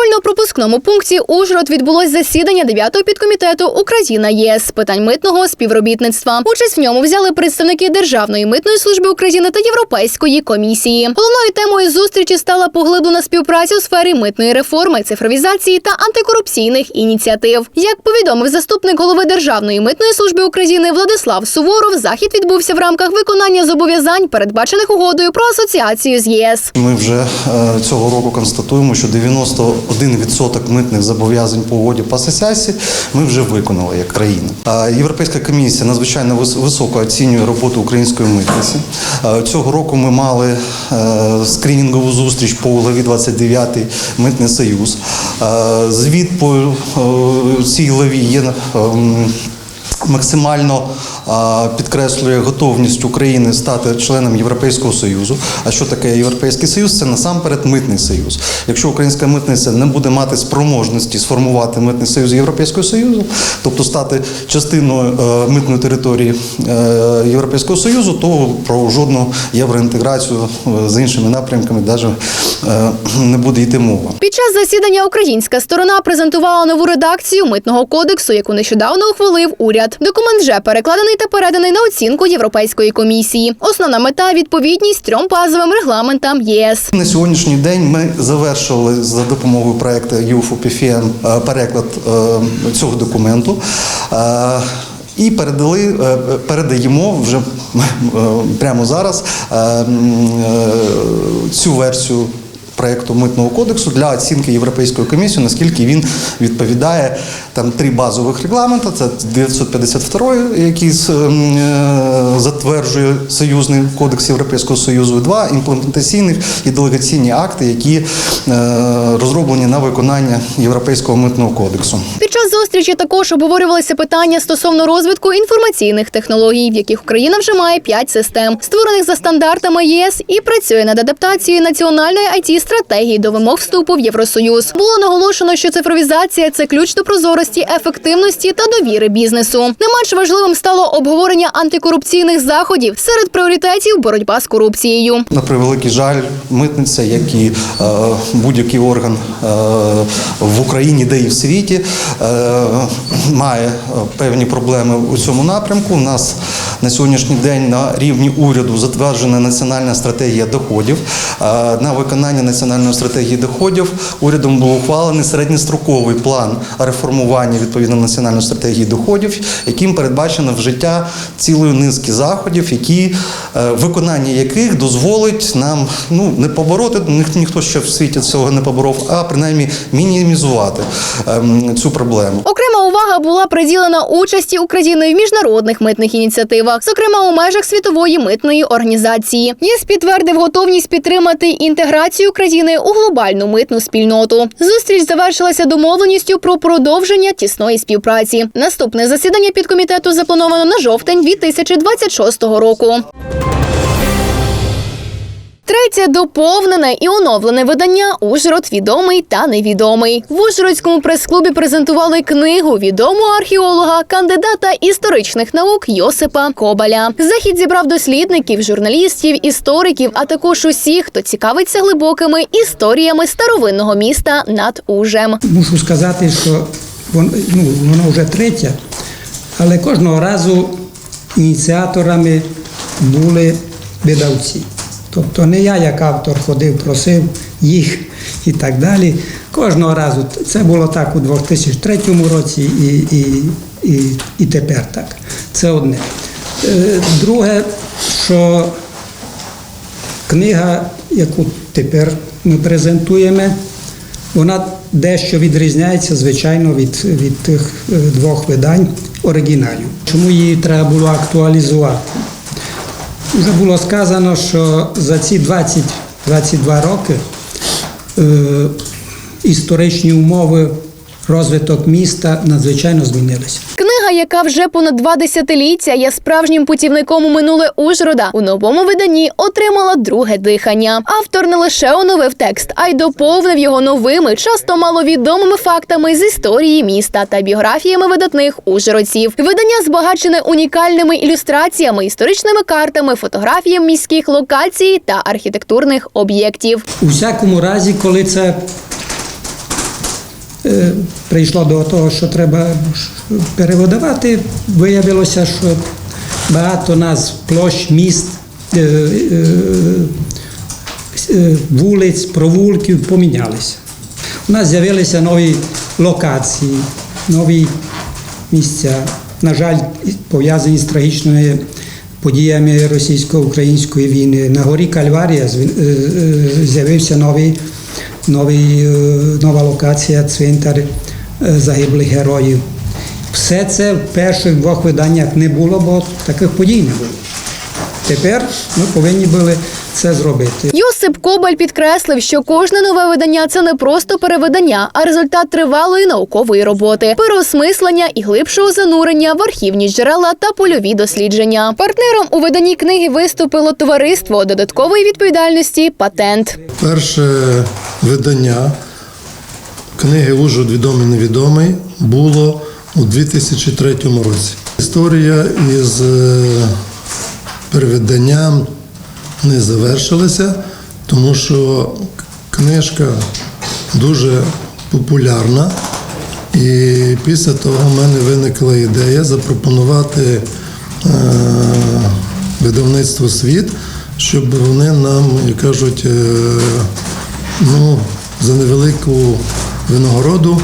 контрольно-пропускному пункті Ужгород відбулось засідання 9-го підкомітету Україна ЄС з питань митного співробітництва. Участь в ньому взяли представники Державної митної служби України та Європейської комісії. Головною темою зустрічі стала поглиблена співпраця у сфері митної реформи, цифровізації та антикорупційних ініціатив. Як повідомив заступник голови Державної митної служби України Владислав Суворов, захід відбувся в рамках виконання зобов'язань, передбачених угодою про асоціацію з ЄС. Ми вже е, цього року констатуємо, що 91% митних зобов'язань по угоді по асоціації ми вже виконали як країна. Європейська комісія надзвичайно високо оцінює роботу української митниці. Цього року ми мали е, скринінгову зустріч по главі 29 Митний Союз. Звіт по е, цій главі є. ем, максимально підкреслює готовність України стати членом Європейського союзу. А що таке Європейський Союз? Це насамперед митний союз. Якщо українська митниця не буде мати спроможності сформувати митний союз Європейського союзу, тобто стати частиною е, митної території е, Європейського союзу, то про жодну євроінтеграцію е, з іншими напрямками навіть не буде йти мова. Під час засідання українська сторона презентувала нову редакцію митного кодексу, яку нещодавно ухвалив уряд. Документ вже перекладений та переданий на оцінку Європейської комісії. Основна мета відповідність трьом базовим регламентам ЄС. На сьогоднішній день ми завершили за допомогою проекту UFOPFM е, переклад е, цього документу. е, І передали, передаємо вже прямо зараз цю версію проекту митного кодексу для оцінки Європейської комісії, наскільки він відповідає там три базових регламента. Це 952, який ем, е, затверджує союзний кодекс Європейського союзу, два імплементаційних і делегаційні акти, які е, розроблені на виконання Європейського митного кодексу. Під час зустрічі також обговорювалися питання стосовно розвитку інформаційних технологій, в яких Україна вже має п'ять систем, створених за стандартами ЄС, і працює над адаптацією національної it стратегії до вимог вступу в Євросоюз. Було наголошено, що цифровізація це ключ до прозорості, ефективності та довіри бізнесу. Не менш важливим стало обговорення антикорупційних заходів серед пріоритетів боротьба з корупцією. На превеликий жаль, митниця, як і е, будь-який орган е, в Україні, де і в світі, е, має певні проблеми у цьому напрямку. У нас на сьогоднішній день на рівні уряду затверджена національна стратегія доходів. На виконання національної стратегії доходів урядом був ухвалений середньостроковий план реформування відповідно національної стратегії доходів, яким передбачено вжиття цілої низки заходів, які е, виконання яких дозволить нам ну не побороти ніх- ніхто ще в світі цього не поборов, а принаймні мінімізувати ем, цю проблему. Окрема увага була приділена участі України в міжнародних митних ініціативах, зокрема у межах світової митної організації. ЄС підтвердив готовність підтримати інтеграцію країни у глобальну митну спільноту. Зустріч завершилася домовленістю про продовження тісної співпраці. Наступне засідання підкомітету заплановано на жовтень 2026 року. Третє доповнене і оновлене видання Ужгород відомий та невідомий. В Ужгородському прес-клубі презентували книгу відомого археолога, кандидата історичних наук Йосипа Кобаля. Захід зібрав дослідників, журналістів, істориків, а також усіх, хто цікавиться глибокими історіями старовинного міста над Ужем. Мушу сказати, що вон- ну, воно вже третє, але кожного разу ініціаторами були видавці. Тобто не я, як автор, ходив, просив їх і так далі. Кожного разу це було так у 2003 році і, і, і, і тепер так. Це одне. Е, Друге, що Книга, яку тепер ми презентуємо, вона дещо відрізняється, звичайно, від, від тих е, двох видань оригіналів. Чому її треба було актуалізувати? Вже було сказано, що за ці 20-22 роки е, історичні умови, розвиток міста надзвичайно змінилися. Яка вже понад два десятиліття є справжнім путівником у минуле Ужгорода, у новому виданні отримала друге дихання. Автор не лише оновив текст, а й доповнив його новими, часто маловідомими фактами з історії міста та біографіями видатних ужгородців. Видання збагачене унікальними ілюстраціями, історичними картами, фотографіями міських локацій та архітектурних об'єктів. У всякому разі, коли це прийшло до того, що треба переводувати, виявилося, що багато нас площ, міст, е, е, е, вулиць, провулків помінялися. У нас з'явилися нові локації, нові місця. На жаль, пов'язані з трагічними подіями російсько-української війни. На горі Кальварія е, е, з'явився новий, новий, е, нова локація цвинтар е, загиблих героїв. Все це в перших двох виданнях не було, бо таких подій не було. Тепер ми повинні були це зробити. Йосип Кобаль підкреслив, що кожне нове видання це не просто перевидання, а результат тривалої наукової роботи, переосмислення і глибшого занурення в архівні джерела та польові дослідження. Партнером у виданні книги виступило товариство додаткової відповідальності Патент. Перше видання книги Ужгород відомий невідомий було у 2003 році. Історія із е, перевиданням не завершилася, тому що книжка дуже популярна. І після того в мене виникла ідея запропонувати е, видавництву світ, щоб вони нам, як кажуть, е, ну, за невелику винагороду,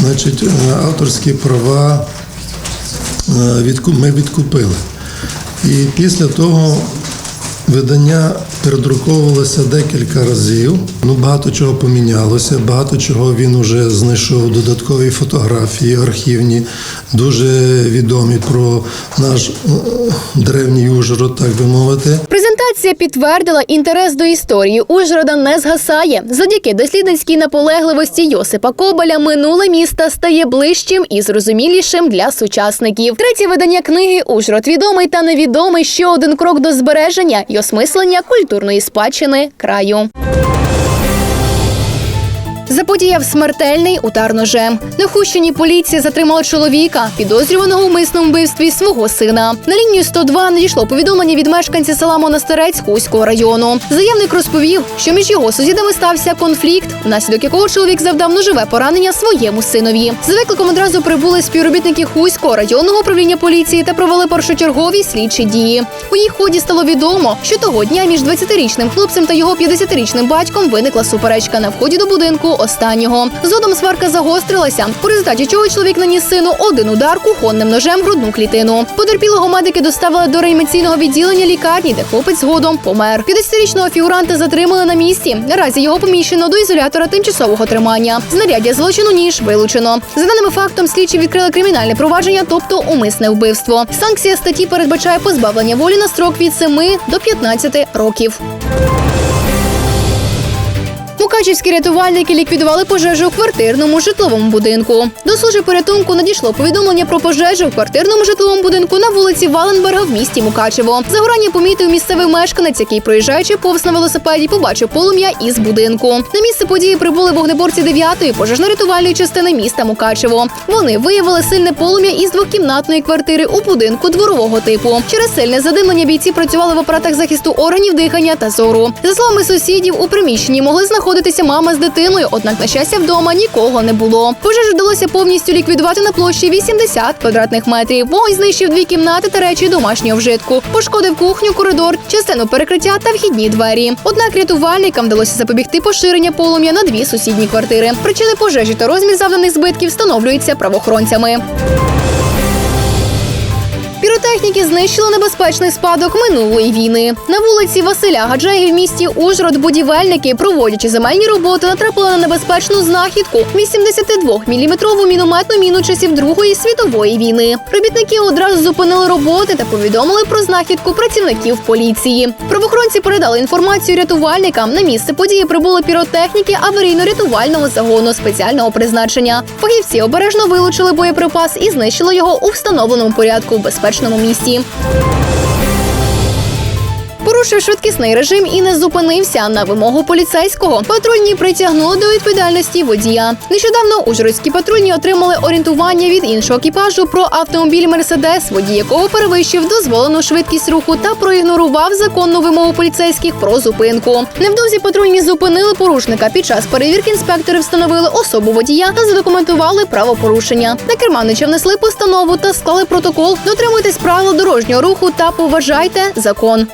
значить, е, авторські права е, ми відкупили. І після того видання передруковувалося декілька разів. Ну, багато чого помінялося, багато чого він вже знайшов. Додаткові фотографії архівні, дуже відомі про наш е, древній Ужгород, так би мовити. Презентація підтвердила інтерес до історії Ужгорода не згасає. Завдяки дослідницькій наполегливості Йосипа Кобаля минуле міста стає ближчим і зрозумілішим для сучасників. Третє видання книги Ужгород відомий та невідомий ще один крок до збереження й осмислення культурної спадщини краю. Заподіяв смертельний удар ножем. На Хущині поліція затримала чоловіка, підозрюваного у мисному вбивстві свого сина. На лінію 102 надійшло повідомлення від мешканця села Монастирець Хуського району. Заявник розповів, що між його сусідами стався конфлікт, внаслідок якого чоловік завдав ножове поранення своєму синові. За викликом одразу прибули співробітники Хуського районного управління поліції та провели першочергові слідчі дії. У їх ході стало відомо, що того дня між 20-річним хлопцем та його 50-річним батьком виникла суперечка на вході до будинку останнього. Згодом сварка загострилася, у результаті чого чоловік наніс сину один удар кухонним ножем в грудну клітину. Потерпілого медики доставили до реанімаційного відділення лікарні, де хлопець згодом помер. 50-річного фігуранта затримали на місці. Наразі його поміщено до ізолятора тимчасового тримання. Знаряддя злочину ніж вилучено. За даними фактом, слідчі відкрили кримінальне провадження, тобто умисне вбивство. Санкція статті передбачає позбавлення волі на строк від 7 до 15 років. Мукачівські рятувальники ліквідували пожежу у квартирному житловому будинку. До служби порятунку надійшло повідомлення про пожежу в квартирному житловому будинку на вулиці Валенберга в місті Мукачево. Загорання помітив місцевий мешканець, який, проїжджаючи повз на велосипеді, побачив полум'я із будинку. На місце події прибули вогнеборці 9-ї пожежно-рятувальної частини міста Мукачево. Вони виявили сильне полум'я із двокімнатної квартири у будинку дворового типу. Через сильне задимлення бійці працювали в апаратах захисту органів дихання та зору. За словами сусідів, у приміщенні могли знаходитися мама з дитиною, однак на щастя вдома нікого не було. Пожежу вдалося повністю ліквідувати на площі 80 квадратних метрів. Вогонь знищив дві кімнати та речі домашнього вжитку, пошкодив кухню, коридор, частину перекриття та вхідні двері. Однак рятувальникам вдалося запобігти поширення полум'я на дві сусідні квартири. Причини пожежі та розмір завданих збитків встановлюються правоохоронцями. Піротехніки знищили небезпечний спадок минулої війни. На вулиці Василя Гаджаї в місті Ужгород будівельники, проводячи земельні роботи, натрапили на небезпечну знахідку 82-мм мінометну міну часів Другої світової війни. Робітники одразу зупинили роботи та повідомили про знахідку працівників поліції. Правоохоронці передали інформацію рятувальникам. На місце події прибули піротехніки аварійно-рятувального загону спеціального призначення. Фахівці обережно вилучили боєприпас і знищили його у встановленому порядку в безпечному місці. Порушив швидкісний режим і не зупинився на вимогу поліцейського. Патрульні притягнули до відповідальності водія. Нещодавно ужгородські патрульні отримали орієнтування від іншого екіпажу про автомобіль Мерседес, водій якого перевищив дозволену швидкість руху та проігнорував законну вимогу поліцейських про зупинку. Невдовзі патрульні зупинили порушника. Під час перевірки інспектори встановили особу водія та задокументували правопорушення. На керманича внесли постанову та склали протокол. Дотримуйтесь правил дорожнього руху та поважайте закон.